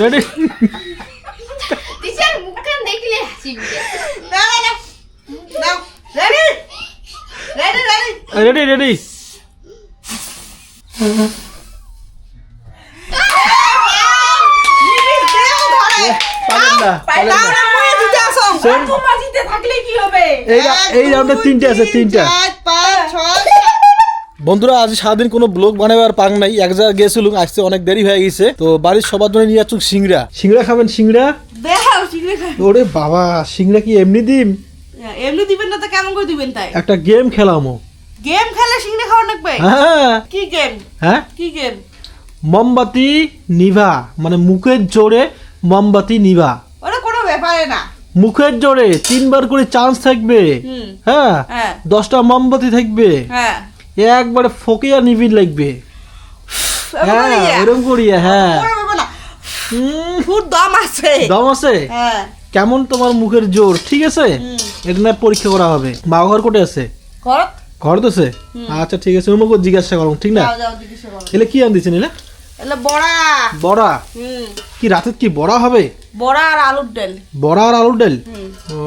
Ready teacher মুখখান দেখলে হাসিবি না না না। Ready ready ready ready ready এই রাউন্ডে তিনটে আছে তিনটা। পাঁচ ছয় বন্ধুরা আজ সারাদিন কোনো ব্লগ বানাবার পাং নাই। এক জায়গায় গেছিলুম আসতে অনেক দেরি হয়ে গেছে। তো বাড়ির সবার জন্য নিয়ে যাচ্ছ সিংড়া। সিংড়া খাবেন সিংড়া? ওরে বাবা সিংড়া কি এমনি দিম এমনি দিবেন না তো কেমন করে দিবেন তাই? একটা গেম খেলামো। গেম খেলে চিংড়ি খাওয়া লাগবে হ্যাঁ। কি গেম? হ্যাঁ? কি গেম? মোমবাতি নিভা। মানে মুখের জোরে মোমবাতি নিভা। ওটা কোনো ব্যাপারে না। মুখের জোরে তিনবার করে চান্স থাকবে। হ্যাঁ? হ্যাঁ। দশটা মোমবাতি থাকবে। হ্যাঁ। একবারে ফকিয়া নিবিড় লাগবে। হ্যাঁ এরকম করিয়া? হ্যাঁ। দম আছে। দম আছে? হ্যাঁ। কেমন তোমার মুখের জোর? ঠিক আছে? এটা না পরীক্ষা করা হবে। মা ঘর কোটে আছে? ঘর? তো আচ্ছা ঠিক আছে জিজ্ঞাসা করো ঠিক না? এলে কি আন দিছেন এলে? এলে বড়া। বড়া? হুম। কি রাতে কি বড়া হবে? বড়া আর আলুর ডাল। বড়া আর আলুর ডাল? ও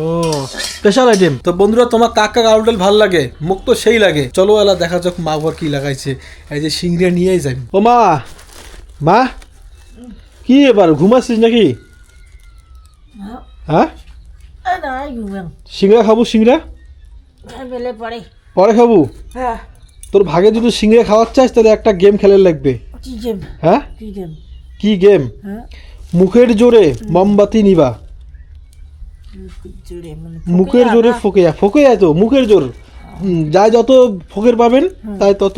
স্পেশাল আইটেম তো বন্ধুরা তোমার কাক আলুর ডাল ভালো লাগে? মুখ তো সেই লাগে। চলো এলা দেখা যাক মা ঘর কি লাগাইছে। এই যে সিংড়িয়া নিয়েই যাই। ও মা মা কি এবার ঘুমাচ্ছিস নাকি? হ্যাঁ? সিংড়া খাব সিংড়া? পরে। খাব? হ্যাঁ। তোর ভাগে যদি সিংড়া খাওয়ার চাস তাহলে একটা গেম খেলে লাগবে। কি গেম হ্যাঁ? কি গেম কি গেম হ্যাঁ? মুখের জোরে মোমবাতি নিবা। মানে মুখের জোরে ফোকেয়া ফোকেয়া তো মুখের জোর। যাই যত ফোকের পাবেন তাই তত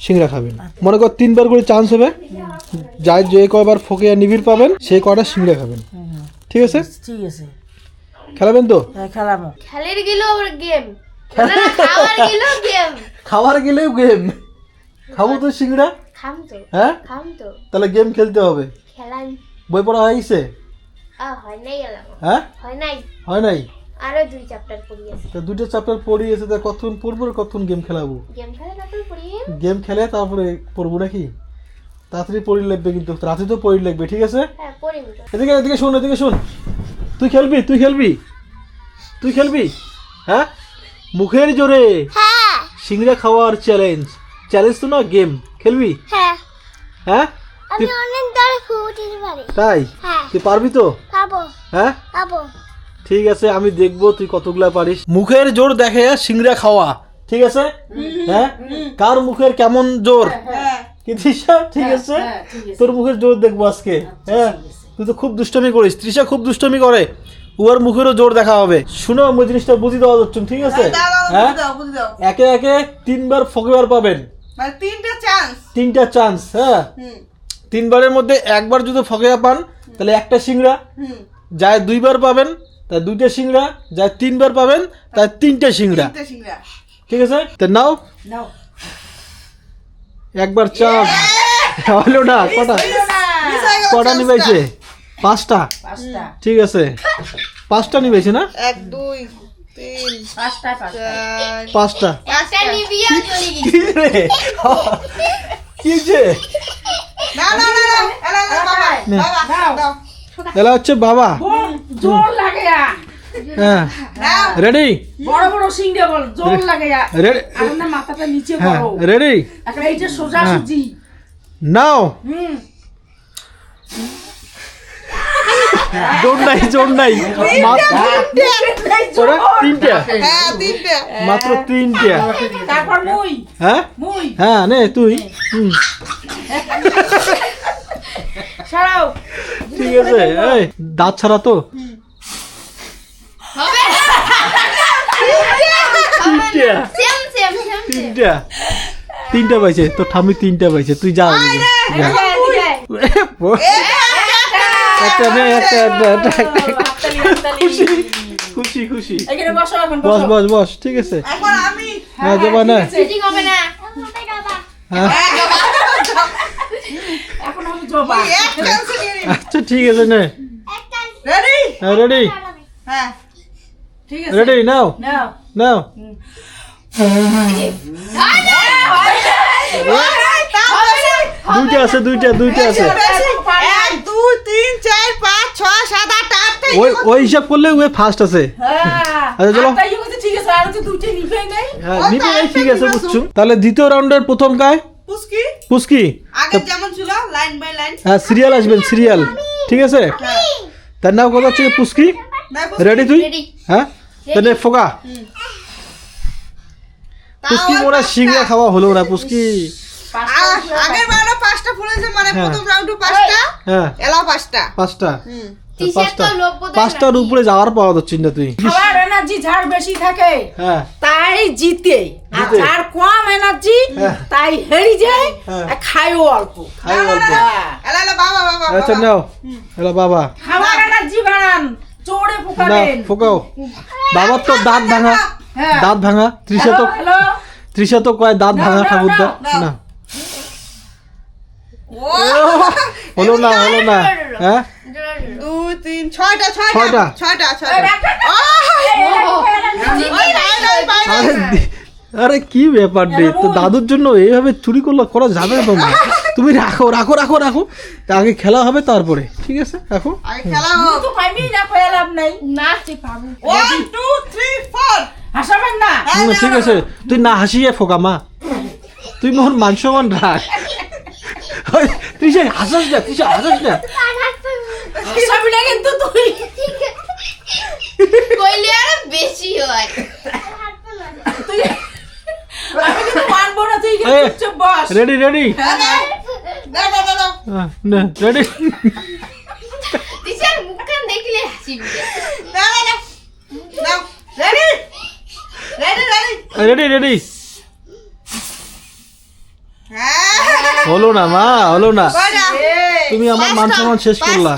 সিংড়া খাবেন। মনে কর তিনবার করে চান্স হবে। যাই যে কয়বার ফোকেয়া নিবিড় পাবেন সে কয়টা সিংড়া খাবেন। ঠিক আছে? ঠিক আছে। খেলাবেন তো? হ্যাঁ খেলামো খেলের গেল আবার গেম খাওয়ার গেল গেম খাবার গেলেও গেম খাব তো সিংড়া? হ্যাঁ? তাহলে গেম খেলতে হবে? বই পড়া হয়ে গেছে আ হয়? হ্যাঁ নাই? আরও দুই চ্যাপ্টার পড়ি আছে। তা দুটো চ্যাপ্টার পড়িয়েছে তা কতক্ষণ পড়ব আর কতক্ষণ গেম খেলাবো? গেম খেলে তারপর পড়ি। গেম খেলে তারপরে পড়ব নাকি? তাড়াতাড়ি পড়ি লাগবে কিন্তু রাতে তো পড়ি লাগবে ঠিক আছে? হ্যাঁ পড়ি এদিকে এদিকে শোন এদিকে শোন। তুই খেলবি তুই খেলবি? তুই খেলবি? হ্যাঁ? মুখের জোরে হ্যাঁ। সিংড়া খাওয়ার চ্যালেঞ্জ চ্যালেঞ্জ তো না গেম খেলবি? হ্যাঁ। হ্যাঁ? তুই- অনেক পারি। তাই? হ্যাঁ। তুই পারবি তো? খাব হ্যাঁ? খাব ঠিক আছে আমি দেখব তুই কতগুলা পারিস। মুখের জোর দেখে সিংড়া খাওয়া। ঠিক আছে? হ্যাঁ? কার মুখের কেমন জোর? হ্যাঁ কি তৃষা ঠিক আছে। তোর মুখের জোর দেখব আজকে। হ্যাঁ? তুই তো খুব দুষ্টমি করিস। তৃষা খুব দুষ্টমি করে। উয়ার মুখেরও জোর দেখা হবে। শুনো ওই জিনিসটা বুঝি দেওয়া যাচ্ছে ঠিক আছে? হ্যাঁ একে একে তিনবার ফকিবার পাবেন। মানে তিনটা চান্স তিনটা চান্স হ্যাঁ? তিনবারের মধ্যে একবার যদি ফকিয়া পান তাহলে একটা সিংড়া হুম। যায় দুইবার পাবেন তাই দুইটা সিংড়া যায় তিনবার পাবেন তাই তিনটা সিংড়া। ঠিক আছে? তা নাও। নাও। একবার চান্স হলো না কটা? কটা নিবেছে পাঁচটা। পাঁচটা। ঠিক আছে। পাঁচটা নিবেছে না? এক দুই তিন পাঁচটা পাঁচটা। এলা এলা বাবা। বাবা দাও। দাও। এলা হচ্ছে বাবা। জোর লাগে হ্যাঁ। রেডি বড় বড় সিংড়ে বল জোর লাগে রেডি আর না মাথাটা নিচে হ্যাঁ। বড়। রেডি একটা এই যে সোজা হ্যাঁ। সুজি। নাও হুম। জোর নাই জোর নাই। মাত্র ওরা তিনটা। হ্যাঁ মাত্র তিনটা। তারপর হ্যাঁ? হ্যাঁ নে তুই। হুম। ঠিক আছে এই দাঁত ছাড়া তো। তিনটা। তিনটা। পাইছে তোর ঠামি তিনটা পাইছে তুই যা। একটা নে একটা একটা। খুশি খুশি খুশি। এখানে বসো এখন বস বস। বস ঠিক আছে। এখন আমি হ্যাঁ যাবা না না। হ্যাঁ। আচ্ছা ঠিক আছে নে। রেডি হ্যাঁ রেডি হ্যাঁ। রেডি নাও। নাও। দুইটা আছে দুইটা দুইটা আছে। এক দুই তিন চার পাঁচ ছয় সাত আট আটটা ওই ওই হিসাব করলে ওই ফার্স্ট আছে। হ্যাঁ। আচ্ছা, চলো। ঠিক আছে হ্যাঁ বুঝছ? তাহলে দ্বিতীয় রাউন্ডের প্রথম গায় পুস্কি পুস্কি আগে যেমন ছিল লাইন বাই লাইন হ্যাঁ সিরিয়াল আসবেন সিরিয়াল ঠিক আছে? তার নাম কথা হচ্ছে পুস্কি রেডি তুই. হ্যাঁ? তাহলে ফোকা। পুস্কি মোরা সিংড়া খাওয়া হলো না পুস্কি আগের ফুলেছে মানে হ্যাঁ। প্রথম রাউন্ডে পাঁচটা হ্যাঁ। এলাও পাঁচটা। পাঁচটা। হুম। পাঁচটা তো লোক বোধহয় পাঁচটার উপরে যাওয়ার পাওয়া যাচ্ছে না তুই। এনার্জি যার বেশি থাকে। হ্যাঁ। তাই জিতে। আর। কম এনার্জি হ্যাঁ। তাই হেরি যায় হ্যাঁ। আর খায়ও অল্প। খাই অল্প। হ্যাঁ। এলা এলা বাবা বাবা আচ্ছা নাও। এলা বাবা। খাওয়ার এনার্জি বাড়ান। না ফুকাবেন। ফোকাও। বাবার তো দাঁত ভাঙা। হ্যাঁ। দাঁত ভাঙা। ত্রিশা তো ত্রিশা তো কয় দাঁত ভাঙা ঠাকুরদা না, হলো না হলো না। হ্যাঁ? দুই তিন ছয়টা ছয়টা ছয়টা। আরে আরে কি ব্যাপার রে? তো দাদুর জন্য এইভাবে চুরি করলে করা যাবে তোমরা। তুমি রাখো রাখো রাখো রাখো। তা আগে খেলা হবে তারপরে ঠিক আছে? রাখো। খেলা তো না নাই। না তুই পাবো। হাসাবেন না? ঠিক আছে। তুই না হাসিয়ে ফোকা মা। তুই মোহন মান সম্মান রাখ। সে হাসাস না সে হাসাস না হাসাবি না কিন্তু তুই কইলে আর বেশি হয় তুই আমি কিন্তু মানবো না তুই। চুপচাপ বস রেডি রেডি না রেডি টিচার মুখখান দেখলে হাসিবি দাও দাও দাও ready ready ready ready ready হ্যাঁ হলো না মা হলো না তুমি আমার মান সম্মান শেষ করলা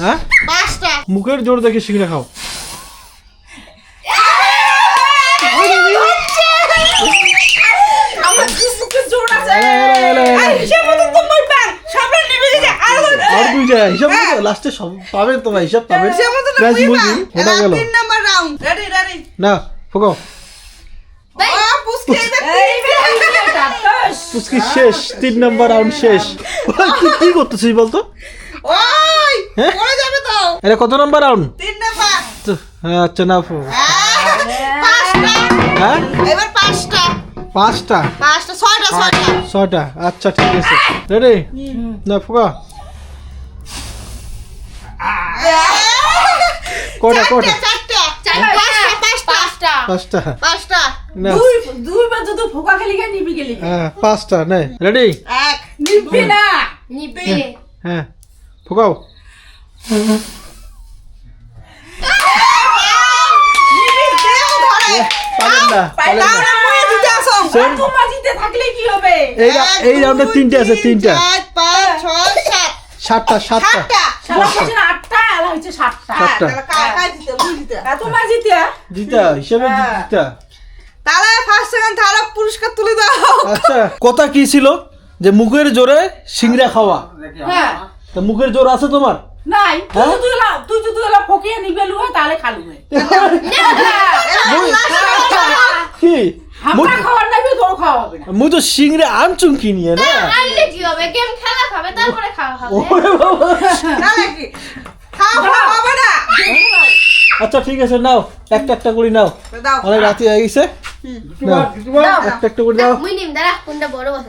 হ্যাঁ পাঁচটা মুখের জোর দেখে শিখে খাও হিসেব লাস্টে সব পাবেন তোমার হিসাব পাবেন গেল তিন নাম্বার রাউন্ড রেডি রেডি না ফোকাও পুচকি শেষ তিন নম্বর রাউন্ড শেষ। ওই, কি করতেছিস বলতো? ওই হ্যাঁ? পড়ে যাবে তো। এটা কত নম্বর রাউন্ড তিন নাম্বার। আচ্ছা না ফো- হ্যাঁ, পাঁচটা। হ্যাঁ? এবার পাঁচটা। পাঁচটা? পাঁচটা ছয়টা ছয়টা। ছয়টা আচ্ছা ঠিক আছে। রেডি না ফোকা। পাঁচটা পাঁচটা। পাঁচটা। পাঁচটা। না। দুই দুই ফোকা খেলি গে নিবি গেলি হ্যাঁ পাঁচটা নে রেডি? এক নিবি না নিবে হ্যাঁ ফোকাও এই রাউন্ডে তিনটে আছে তিনটা। সাতটা সাতটা। সাতটা। সাতটা। হ্যাঁ, জিতে। জিতা হিসেবে হ্যাঁ। জিতা। সেকেন্ড পুরস্কার তুলে দাও। আচ্ছা কথা কি ছিল? যে মুখের জোরে সিংড়া খাওয়া। হ্যাঁ। তা মুখের জোর আছে তোমার? নাই। তুই হ্যাঁ? যদি তুই যদি এলা ফকিয়ে নিবে লুয়ে তাহলে খালু হে কি? মুই আমরা খাওয়ার নাবি তোর খাওয়া হবে না। মুই তো সিংড়া আনছুম কি নিয়ে না? আনলে কি হবে? গেম খেলা খাবে তারপরে খাওয়া হবে। ওরে বাবা। তাহলে খাওয়া খাওয়া হবে না। আচ্ছা ঠিক আছে নাও। একটা একটা করে নাও। দাও। অনেক রাতে হয়ে গেছে। একটা একটা করে দাও। মুই নিম দাঁড়া কোনটা বড় কথা।